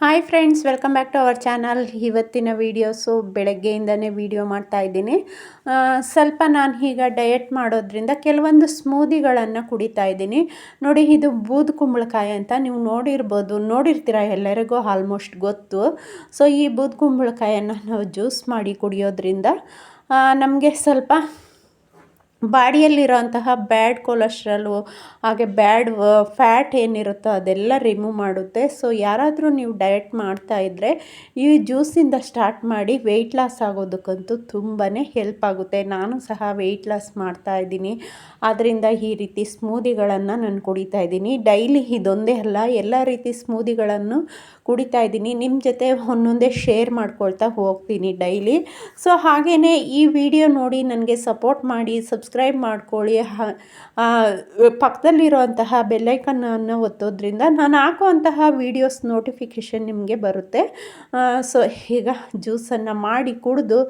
Hi friends welcome back to our channel ಇವತ್ತಿನ videos ಬೆಳಗ್ಗೆಯಿಂದನೇ video ಮಾಡ್ತಾ ಇದ್ದೀನಿ. ಸ್ವಲ್ಪ ನಾನು ಈಗ ಡಯಟ್ ಮಾಡೋದ್ರಿಂದ ಕೆಲವೊಂದು ಸ್ಮೂದಿಗಳನ್ನು ಕುಡಿತಾ ಇದ್ದೀನಿ. ನೋಡಿ, ಇದು ಬೂದು ಕುಂಬಳಕಾಯಿ ಅಂತ ನೀವು ನೋಡಿರ್ಬೋದು, ನೋಡಿರ್ತೀರ ಎಲ್ಲರಿಗೂ ಆಲ್ಮೋಸ್ಟ್ ಗೊತ್ತು. ಸೊ ಈ ಬೂದು ಕುಂಬಳಕಾಯನ್ನು ನಾವು ಜ್ಯೂಸ್ ಮಾಡಿ ಕುಡಿಯೋದ್ರಿಂದ ನಮಗೆ ಸ್ವಲ್ಪ ಬಾಡಿಯಲ್ಲಿರೋಂತಹ ಬ್ಯಾಡ್ ಕೊಲೆಸ್ಟ್ರಾಲು, ಹಾಗೆ ಬ್ಯಾಡ್ ಫ್ಯಾಟ್ ಏನಿರುತ್ತೋ ಅದೆಲ್ಲ ರಿಮೂವ್ ಮಾಡುತ್ತೆ. ಸೊ, ಯಾರಾದರೂ ನೀವು ಡಯಟ್ ಮಾಡ್ತಾ ಇದ್ದರೆ ಈ ಜ್ಯೂಸಿಂದ ಸ್ಟಾರ್ಟ್ ಮಾಡಿ ವೆಯ್ಟ್ ಲಾಸ್ ಆಗೋದಕ್ಕಂತೂ ತುಂಬಾ ಹೆಲ್ಪ್ ಆಗುತ್ತೆ. ನಾನು ಸಹ ವೆಯ್ಟ್ ಲಾಸ್ ಮಾಡ್ತಾ ಇದ್ದೀನಿ. ಆದ್ದರಿಂದ ಈ ರೀತಿ ಸ್ಮೂದಿಗಳನ್ನು ನಾನು ಕುಡಿತಾ ಇದ್ದೀನಿ. ಡೈಲಿ ಇದೊಂದೇ ಅಲ್ಲ, ಎಲ್ಲ ರೀತಿ ಸ್ಮೂದಿಗಳನ್ನು ಕುಡಿತಾ ಇದ್ದೀನಿ. ನಿಮ್ಮ ಜೊತೆ ಒಂದೊಂದೇ ಶೇರ್ ಮಾಡ್ಕೊಳ್ತಾ ಹೋಗ್ತೀನಿ ಡೈಲಿ. ಸೊ ಹಾಗೆಯೇ ಈ ವಿಡಿಯೋ ನೋಡಿ ನನಗೆ ಸಪೋರ್ಟ್ ಮಾಡಿ ಸಬ್ಸ್ಕ್ರೈಬ್ ಮಾಡ್ಕೊಳ್ಳಿ. ಪಕ್ಕದಲ್ಲಿರುವಂತಹ ಬೆಲ್ಲೈಕನ್ನನ್ನು ಒತ್ತೋದ್ರಿಂದ ನಾನು ಹಾಕುವಂತಹ ವೀಡಿಯೋಸ್ ನೋಟಿಫಿಕೇಷನ್ ನಿಮಗೆ ಬರುತ್ತೆ. ಸೊ ಈಗ ಜ್ಯೂಸನ್ನು ಮಾಡಿ ಕುಡಿದು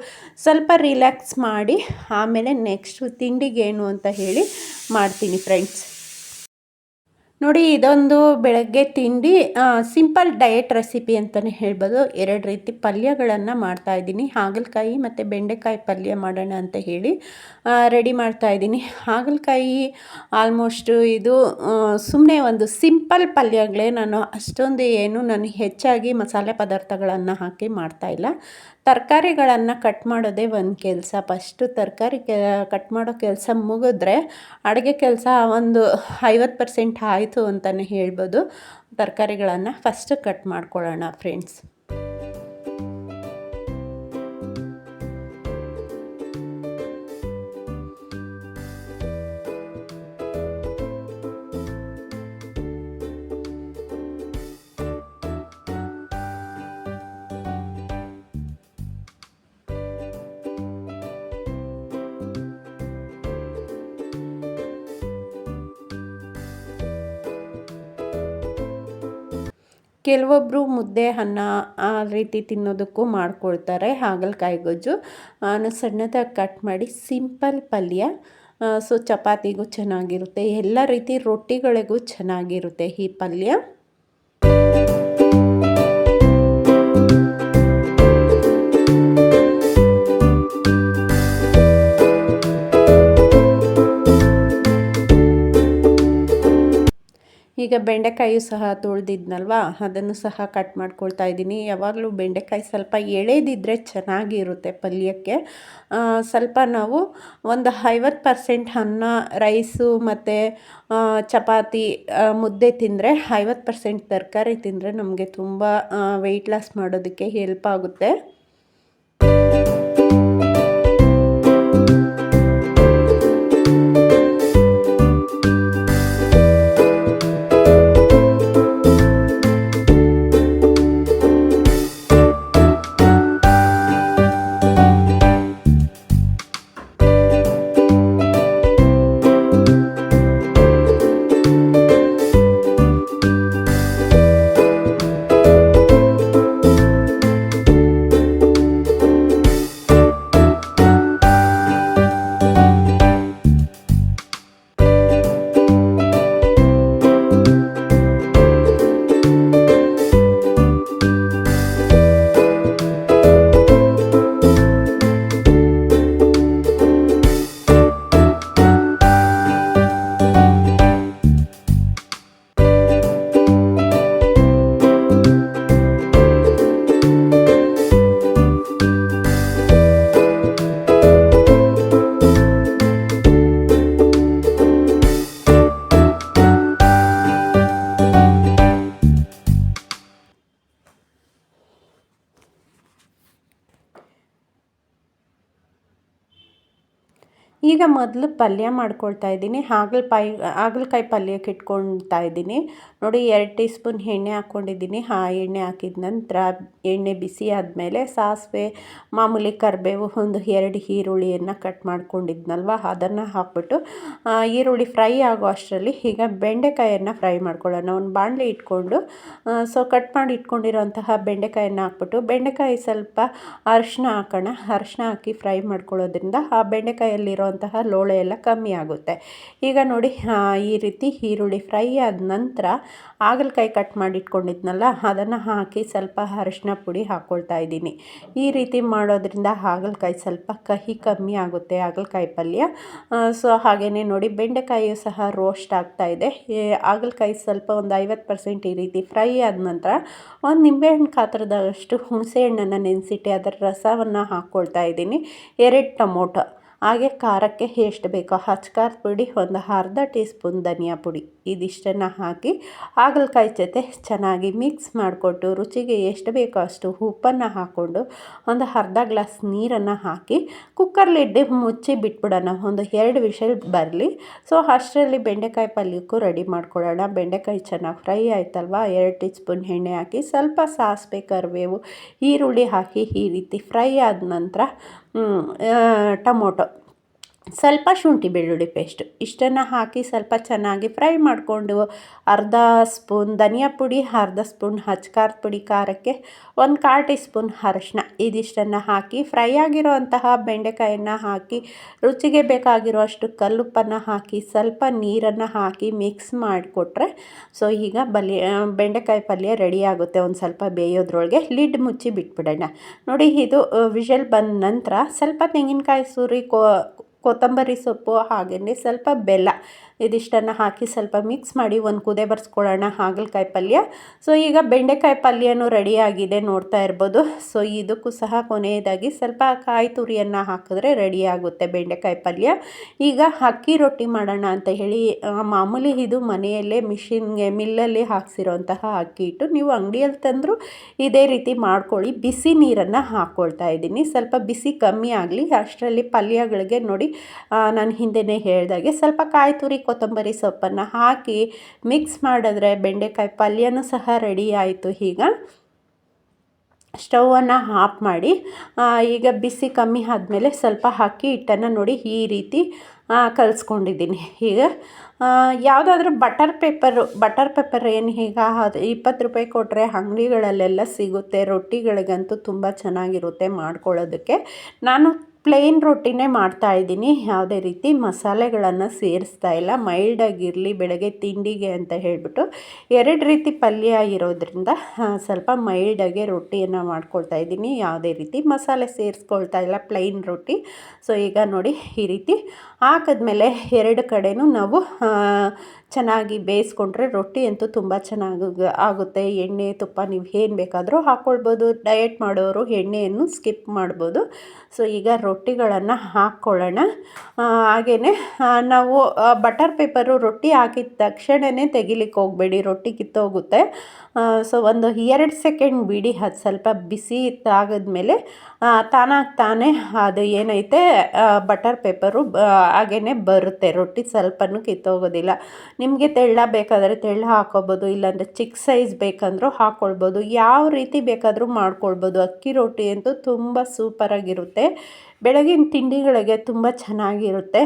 ಸ್ವಲ್ಪ ರಿಲ್ಯಾಕ್ಸ್ ಮಾಡಿ, ಆಮೇಲೆ ನೆಕ್ಸ್ಟು ತಿಂಡಿಗೇನು ಅಂತ ಹೇಳಿ ಮಾಡ್ತೀನಿ ಫ್ರೆಂಡ್ಸ್ ನೋಡಿ, ಇದೊಂದು ಬೆಳಗ್ಗೆ ತಿಂಡಿ ಸಿಂಪಲ್ ಡಯಟ್ ರೆಸಿಪಿ ಅಂತಲೇ ಹೇಳ್ಬೋದು. ಎರಡು ರೀತಿ ಪಲ್ಯಗಳನ್ನು ಮಾಡ್ತಾಯಿದ್ದೀನಿ ಹಾಗಲಕಾಯಿ ಮತ್ತು ಬೆಂಡೆಕಾಯಿ ಪಲ್ಯ ಮಾಡೋಣ ಅಂತ ಹೇಳಿ ರೆಡಿ ಮಾಡ್ತಾಯಿದ್ದೀನಿ ಹಾಗಲಕಾಯಿ ಆಲ್ಮೋಸ್ಟು ಇದು ಸುಮ್ಮನೆ ಒಂದು ಸಿಂಪಲ್ ಪಲ್ಯಗಳೇ ನಾನು ಅಷ್ಟೊಂದು ಏನು ನಾನು ಹೆಚ್ಚಾಗಿ ಮಸಾಲೆ ಪದಾರ್ಥಗಳನ್ನು ಹಾಕಿ ಮಾಡ್ತಾಯಿಲ್ಲ ತರಕಾರಿಗಳನ್ನು ಕಟ್ ಮಾಡೋದೇ ಒಂದು ಕೆಲಸ. ಫಸ್ಟು ತರಕಾರಿ ಕಟ್ ಮಾಡೋ ಕೆಲಸ ಮುಗಿದ್ರೆ ಅಡುಗೆ ಕೆಲಸ ಒಂದು ಐವತ್ತು ಪರ್ಸೆಂಟ್ ಆಯಿತು ಅಂತಲೇ ಹೇಳ್ಬೋದು. ತರಕಾರಿಗಳನ್ನು ಫಸ್ಟ್ ಕಟ್ ಮಾಡ್ಕೊಳ್ಳೋಣ ಫ್ರೆಂಡ್ಸ್ ಕೆಲವೊಬ್ಬರು ಮುದ್ದೆ, ಅನ್ನ ಆ ರೀತಿ ತಿನ್ನೋದಕ್ಕೂ ಮಾಡ್ಕೊಳ್ತಾರೆ. ಹಾಗಲಕಾಯಿ ಗೊಜ್ಜು. ನಾನು ಸಣ್ಣದಾಗಿ ಕಟ್ ಮಾಡಿ ಸಿಂಪಲ್ ಪಲ್ಯ. ಸೊ ಚಪಾತಿಗೂ ಚೆನ್ನಾಗಿರುತ್ತೆ. ಎಲ್ಲ ರೀತಿ ರೊಟ್ಟಿಗಳಿಗೂ ಚೆನ್ನಾಗಿರುತ್ತೆ ಈ ಪಲ್ಯ. ಈಗ ಬೆಂಡೆಕಾಯಿ ಸಹ ತೊಳೆದಿದ್ನಲ್ವ? ಅದನ್ನು ಸಹ ಕಟ್ ಮಾಡ್ಕೊಳ್ತಾ ಇದ್ದೀನಿ. ಯಾವಾಗಲೂ ಬೆಂಡೆಕಾಯಿ ಸ್ವಲ್ಪ ಎಳೆದಿದ್ದರೆ ಚೆನ್ನಾಗಿರುತ್ತೆ ಪಲ್ಯಕ್ಕೆ. ಸ್ವಲ್ಪ ನಾವು ಒಂದು ಐವತ್ತು ಪರ್ಸೆಂಟ್ ಅನ್ನ, ರೈಸು ಮತ್ತು ಚಪಾತಿ ಮುದ್ದೆ ತಿಂದರೆ ಐವತ್ತು ಪರ್ಸೆಂಟ್ ತರಕಾರಿ ತಿಂದರೆ ನಮಗೆ ತುಂಬ ವೆಯ್ಟ್ ಲಾಸ್ ಮಾಡೋದಕ್ಕೆ ಹೆಲ್ಪ್ ಆಗುತ್ತೆ. ಈಗ ಮೊದಲು ಪಲ್ಯ ಮಾಡ್ಕೊಳ್ತಾ ಇದ್ದೀನಿ. ಹಾಗಲಕಾಯಿ ಹಾಗಲಕಾಯಿ ಪಲ್ಯಕ್ಕೆ ಇಟ್ಕೊಳ್ತಾ ಇದ್ದೀನಿ. ನೋಡಿ, ಎರಡು ಟೀ ಸ್ಪೂನ್ ಎಣ್ಣೆ ಹಾಕ್ಕೊಂಡಿದ್ದೀನಿ. ಆ ಎಣ್ಣೆ ಹಾಕಿದ ನಂತರ ಎಣ್ಣೆ ಬಿಸಿ ಆದಮೇಲೆ ಸಾಸಿವೆ, ಮಾಮೂಲಿ ಕರಿಬೇವು, ಒಂದು ಎರಡು ಈರುಳ್ಳಿಯನ್ನು ಕಟ್ ಮಾಡ್ಕೊಂಡಿದ್ನಲ್ವ, ಅದನ್ನು ಹಾಕ್ಬಿಟ್ಟು ಈರುಳ್ಳಿ ಫ್ರೈ ಆಗೋ ಅಷ್ಟರಲ್ಲಿ ಈಗ ಬೆಂಡೆಕಾಯನ್ನು ಫ್ರೈ ಮಾಡ್ಕೊಳ್ಳೋಣ. ಒಂದು ಬಾಣಲೆ ಇಟ್ಕೊಂಡು ಸೊ ಕಟ್ ಮಾಡಿ ಇಟ್ಕೊಂಡಿರೋಂತಹ ಬೆಂಡೆಕಾಯನ್ನು ಹಾಕ್ಬಿಟ್ಟು, ಬೆಂಡೆಕಾಯಿ ಸ್ವಲ್ಪ ಅರಿಶಿನ ಹಾಕೋಣ. ಅರಿಶಿನ ಹಾಕಿ ಫ್ರೈ ಮಾಡ್ಕೊಳ್ಳೋದ್ರಿಂದ ಆ ಬೆಂಡೆಕಾಯಲ್ಲಿರೋ ಇರುವಂತಹ ಲೋಳೆ ಎಲ್ಲ ಕಮ್ಮಿ ಆಗುತ್ತೆ. ಈಗ ನೋಡಿ ಈ ರೀತಿ ಈರುಳ್ಳಿ ಫ್ರೈ ಆದ ನಂತರ ಹಾಗಲಕಾಯಿ ಕಟ್ ಮಾಡಿ ಇಟ್ಕೊಂಡಿದ್ನಲ್ಲ ಅದನ್ನು ಹಾಕಿ ಸ್ವಲ್ಪ ಅರಿಶಿನ ಪುಡಿ ಹಾಕ್ಕೊಳ್ತಾ ಇದ್ದೀನಿ. ಈ ರೀತಿ ಮಾಡೋದ್ರಿಂದ ಹಾಗಲಕಾಯಿ ಸ್ವಲ್ಪ ಕಹಿ ಕಮ್ಮಿ ಆಗುತ್ತೆ ಹಾಗಲಕಾಯಿ ಪಲ್ಯ. ಸೊ ಹಾಗೆಯೇ ನೋಡಿ, ಬೆಂಡೆಕಾಯಿಯು ಸಹ ರೋಸ್ಟ್ ಆಗ್ತಾ ಇದೆ. ಹಾಗಲಕಾಯಿ ಸ್ವಲ್ಪ ಒಂದು ಐವತ್ತು ಪರ್ಸೆಂಟ್ ಈ ರೀತಿ ಫ್ರೈ ಆದ ನಂತರ ಒಂದು ನಿಂಬೆಹಣ್ಣು ಹುಣಸೆ ಹಣ್ಣನ್ನು ನೆನೆಸಿಟ್ಟು ಅದರ ರಸವನ್ನು ಹಾಕ್ಕೊಳ್ತಾ ಇದ್ದೀನಿ. ಎರಡು ಟೊಮೊಟೊ. ಹಾಗೆ ಖಾರಕ್ಕೆ ಎಷ್ಟು ಬೇಕೋ ಹಚ್ಕಾರದ ಪುಡಿ, ಒಂದು ಅರ್ಧ ಟೀ ಸ್ಪೂನ್ ಧನಿಯಾ ಪುಡಿ. ಇದಿಷ್ಟನ್ನು ಹಾಕಿ ಹಾಗಲಕಾಯಿ ಜೊತೆ ಚೆನ್ನಾಗಿ ಮಿಕ್ಸ್ ಮಾಡಿಕೊಟ್ಟು ರುಚಿಗೆ ಎಷ್ಟು ಬೇಕೋ ಅಷ್ಟು ಉಪ್ಪನ್ನು ಹಾಕ್ಕೊಂಡು ಒಂದು ಅರ್ಧ ಗ್ಲಾಸ್ ನೀರನ್ನು ಹಾಕಿ ಕುಕ್ಕರ್ಲಿಡ್ಡಿ ಮುಚ್ಚಿ ಬಿಟ್ಬಿಡೋಣ. ಒಂದು ಎರಡು ವಿಷಲ್ ಬರಲಿ. ಸೊ ಅಷ್ಟರಲ್ಲಿ ಬೆಂಡೆಕಾಯಿ ಪಲ್ಯಕ್ಕೂ ರೆಡಿ ಮಾಡ್ಕೊಳ್ಳೋಣ. ಬೆಂಡೆಕಾಯಿ ಚೆನ್ನಾಗಿ ಫ್ರೈ ಆಯ್ತಲ್ವ? ಎರಡು ಟೀ ಸ್ಪೂನ್ ಎಣ್ಣೆ ಹಾಕಿ ಸ್ವಲ್ಪ ಸಾಸಿವೆ, ಕರಿಬೇವು, ಈರುಳ್ಳಿ ಹಾಕಿ ಈ ರೀತಿ ಫ್ರೈ ಆದ ನಂತರ ಟೊಮೊಟೊ ಸ್ವಲ್ಪ ಶುಂಠಿ ಬೆಳ್ಳುಳ್ಳಿ ಪೇಸ್ಟು ಇಷ್ಟನ್ನು ಹಾಕಿ ಸ್ವಲ್ಪ ಚೆನ್ನಾಗಿ ಫ್ರೈ ಮಾಡಿಕೊಂಡು ಅರ್ಧ ಸ್ಪೂನ್ ಧನಿಯಾ ಪುಡಿ, ಅರ್ಧ ಸ್ಪೂನ್ ಹಚ್ಕಾರದ ಪುಡಿ ಖಾರಕ್ಕೆ ಒಂದು ಕಾಲು ಟೀ ಸ್ಪೂನ್ ಅರಶಿನ ಇದಿಷ್ಟನ್ನು ಹಾಕಿ ಫ್ರೈ ಆಗಿರುವಂತಹ ಬೆಂಡೆಕಾಯನ್ನು ಹಾಕಿ ರುಚಿಗೆ ಬೇಕಾಗಿರುವಷ್ಟು ಕಲ್ಲುಪ್ಪನ್ನು ಹಾಕಿ ಸ್ವಲ್ಪ ನೀರನ್ನು ಹಾಕಿ ಮಿಕ್ಸ್ ಮಾಡಿಕೊಟ್ರೆ ಸೊ ಈಗ ಬಲಿ ಬೆಂಡೆಕಾಯಿ ಪಲ್ಯ ರೆಡಿ ಆಗುತ್ತೆ. ಒಂದು ಸ್ವಲ್ಪ ಬೇಯೋದ್ರೊಳಗೆ ಲಿಡ್ ಮುಚ್ಚಿ ಬಿಟ್ಬಿಡೋಣ. ನೋಡಿ ಇದು ವಿಷಲ್ ಬಂದ ನಂತರ ಸ್ವಲ್ಪ ತೆಂಗಿನಕಾಯಿ ಸುರಿ ಕೋ ಕೊತ್ತಂಬರಿ ಸೊಪ್ಪು ಹಾಗೆಯೇ ಸ್ವಲ್ಪ ಬೆಲ್ಲ ಇದಿಷ್ಟನ್ನು ಹಾಕಿ ಸ್ವಲ್ಪ ಮಿಕ್ಸ್ ಮಾಡಿ ಒಂದು ಕುದೆ ಬರ್ಸ್ಕೊಳ್ಳೋಣ ಹಾಗಲಕಾಯಿ ಪಲ್ಯ. ಸೊ ಈಗ ಬೆಂಡೆಕಾಯಿ ಪಲ್ಯನೂ ರೆಡಿಯಾಗಿದೆ ನೋಡ್ತಾ ಇರ್ಬೋದು. ಸೊ ಇದಕ್ಕೂ ಸಹ ಕೊನೆಯದಾಗಿ ಸ್ವಲ್ಪ ಕಾಯಿ ತುರಿಯನ್ನು ಹಾಕಿದ್ರೆ ರೆಡಿ ಆಗುತ್ತೆ ಬೆಂಡೆಕಾಯಿ ಪಲ್ಯ. ಈಗ ಅಕ್ಕಿ ರೊಟ್ಟಿ ಮಾಡೋಣ ಅಂತ ಹೇಳಿ ಮಾಮೂಲಿ ಇದು ಮನೆಯಲ್ಲೇ ಮಿಷಿನ್ಗೆ, ಮಿಲ್ಲಲ್ಲಿ ಹಾಕ್ಸಿರೋಂತಹ ಅಕ್ಕಿ ಇಟ್ಟು ನೀವು ಅಂಗಡಿಯಲ್ಲಿ ತಂದರೂ ಇದೇ ರೀತಿ ಮಾಡ್ಕೊಳ್ಳಿ. ಬಿಸಿ ನೀರನ್ನು ಹಾಕ್ಕೊಳ್ತಾ ಇದ್ದೀನಿ. ಸ್ವಲ್ಪ ಬಿಸಿ ಕಮ್ಮಿ ಆಗಲಿ. ಅಷ್ಟರಲ್ಲಿ ಪಲ್ಯಗಳಿಗೆ ನೋಡಿ ನಾನು ಹಿಂದೆಯೇ ಹೇಳಿದಾಗೆ ಸ್ವಲ್ಪ ಕಾಯಿ ತುರಿ ಕೊತ್ತಂಬರಿ ಸೊಪ್ಪನ್ನು ಹಾಕಿ ಮಿಕ್ಸ್ ಮಾಡಿದ್ರೆ ಬೆಂಡೆಕಾಯಿ ಪಲ್ಯನೂ ಸಹ ರೆಡಿ ಆಯಿತು. ಈಗ ಸ್ಟವನ್ನು ಆಫ್ ಮಾಡಿ ಈಗ ಬಿಸಿ ಕಮ್ಮಿ ಆದಮೇಲೆ ಸ್ವಲ್ಪ ಹಾಕಿ ಹಿಟ್ಟನ್ನು ನೋಡಿ ಈ ರೀತಿ ಕಲಿಸ್ಕೊಂಡಿದ್ದೀನಿ. ಈಗ ಯಾವುದಾದ್ರೂ ಬಟರ್ ಪೇಪರು ಬಟರ್ ಪೇಪರ್ ಏನು ಈಗ ಅದು ಇಪ್ಪತ್ತು ರೂಪಾಯಿ ಕೊಟ್ಟರೆ ಅಂಗಡಿಗಳಲ್ಲೆಲ್ಲ ಸಿಗುತ್ತೆ. ರೊಟ್ಟಿಗಳಿಗಂತೂ ತುಂಬ ಚೆನ್ನಾಗಿರುತ್ತೆ ಮಾಡ್ಕೊಳ್ಳೋದಕ್ಕೆ. ನಾನು ಪ್ಲೇನ್ ರೊಟ್ಟಿನೇ ಮಾಡ್ತಾ ಇದ್ದೀನಿ. ಯಾವುದೇ ರೀತಿ ಮಸಾಲೆಗಳನ್ನು ಸೇರಿಸ್ತಾ ಇಲ್ಲ. ಮೈಲ್ಡಾಗಿರಲಿ ಬೆಳಗ್ಗೆ ತಿಂಡಿಗೆ ಅಂತ ಹೇಳಿಬಿಟ್ಟು ಎರಡು ರೀತಿ ಪಲ್ಯ ಇರೋದ್ರಿಂದ ಸ್ವಲ್ಪ ಮೈಲ್ಡಾಗೆ ರೊಟ್ಟಿಯನ್ನು ಮಾಡ್ಕೊಳ್ತಾ ಇದ್ದೀನಿ. ಯಾವುದೇ ರೀತಿ ಮಸಾಲೆ ಸೇರಿಸ್ಕೊಳ್ತಾ ಇಲ್ಲ ಪ್ಲೈನ್ ರೊಟ್ಟಿ. ಸೊ, ಈಗ ನೋಡಿ ಈ ರೀತಿ ಹಾಕಿದ್ಮೇಲೆ ಎರಡು ಕಡೆನೂ ನಾವು ಚೆನ್ನಾಗಿ ಬೇಯಿಸ್ಕೊಂಡ್ರೆ ರೊಟ್ಟಿ ಅಂತೂ ತುಂಬ ಚೆನ್ನಾಗಿ ಆಗುತ್ತೆ. ಎಣ್ಣೆ, ತುಪ್ಪ ನೀವು ಏನು ಬೇಕಾದರೂ ಹಾಕ್ಕೊಳ್ಬೋದು ಡಯಟ್ ಮಾಡೋರು ಎಣ್ಣೆಯನ್ನು ಸ್ಕಿಪ್ ಮಾಡ್ಬೋದು. ಸೊ, ಈಗ ರೊಟ್ಟಿಗಳನ್ನು ಹಾಕ್ಕೊಳ್ಳೋಣ ಹಾಗೆಯೇ ನಾವು ಬಟರ್ ಪೇಪರು ರೊಟ್ಟಿ ಹಾಕಿದ ತಕ್ಷಣವೇ ತೆಗಿಲಿಕ್ಕೆ ಹೋಗಬೇಡಿ, ರೊಟ್ಟಿ ಕಿತ್ತೋಗುತ್ತೆ. ಸೊ ಒಂದು ಎರಡು ಸೆಕೆಂಡ್ ಬಿಡಿ, ಅದು ಸ್ವಲ್ಪ ಬಿಸಿ ತಾಗಿದ್ಮೇಲೆ ತಾನಾಗಿ ತಾನೇ ಅದು ಏನೈತೆ ಬಟರ್ ಪೇಪರು ಹಾಗೇ ಬರುತ್ತೆ. ರೊಟ್ಟಿ ಸ್ವಲ್ಪನೂ ಕಿತ್ತೋಗೋದಿಲ್ಲ. ನಿಮಗೆ ತೆಳ್ಳ ಬೇಕಾದರೆ ತೆಳ್ಳ ಹಾಕೋಬೋದು, ಇಲ್ಲಾಂದರೆ ಚಿಕ್ಕ ಸೈಜ್ ಬೇಕಂದ್ರೂ ಹಾಕ್ಕೊಳ್ಬೋದು ಯಾವ ರೀತಿ ಬೇಕಾದರೂ ಮಾಡ್ಕೊಳ್ಬೋದು. ಅಕ್ಕಿ ರೊಟ್ಟಿ ಅಂತೂ ತುಂಬ ಸೂಪರಾಗಿರುತ್ತೆ ಬೆಳಗಿನ ತಿಂಡಿಗಳಿಗೆ ತುಂಬ ಚೆನ್ನಾಗಿರುತ್ತೆ.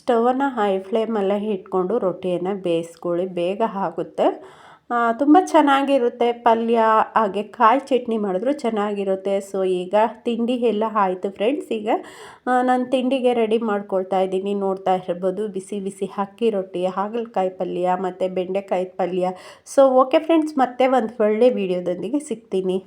ಸ್ಟವನ್ನು ಹೈ ಫ್ಲೇಮಲ್ಲೇ ಇಟ್ಕೊಂಡು ರೊಟ್ಟಿಯನ್ನು ಬೇಯಿಸ್ಕೊಳ್ಳಿ, ಬೇಗ ಆಗುತ್ತೆ. ತುಂಬ ಚೆನ್ನಾಗಿರುತ್ತೆ ಪಲ್ಯ, ಹಾಗೆ ಕಾಯಿ ಚಟ್ನಿ ಮಾಡಿದ್ರು ಚೆನ್ನಾಗಿರುತ್ತೆ. ಸೊ ಈಗ ತಿಂಡಿ ಎಲ್ಲ ಆಯಿತು ಫ್ರೆಂಡ್ಸ್ ಈಗ ನಾನು ತಿಂಡಿಗೆ ರೆಡಿ ಮಾಡ್ಕೊಳ್ತಾ ಇದ್ದೀನಿ. ನೋಡ್ತಾ ಇರ್ಬೋದು, ಬಿಸಿ ಬಿಸಿ ಅಕ್ಕಿ ರೊಟ್ಟಿ, ಹಾಗಲಕಾಯಿ ಪಲ್ಯ, ಮತ್ತು ಬೆಂಡೆಕಾಯಿ ಪಲ್ಯ. ಸೊ ಓಕೆ ಫ್ರೆಂಡ್ಸ್ ಮತ್ತೆ ಒಂದು ಒಳ್ಳೆ ವೀಡಿಯೋದೊಂದಿಗೆ ಸಿಗ್ತೀನಿ.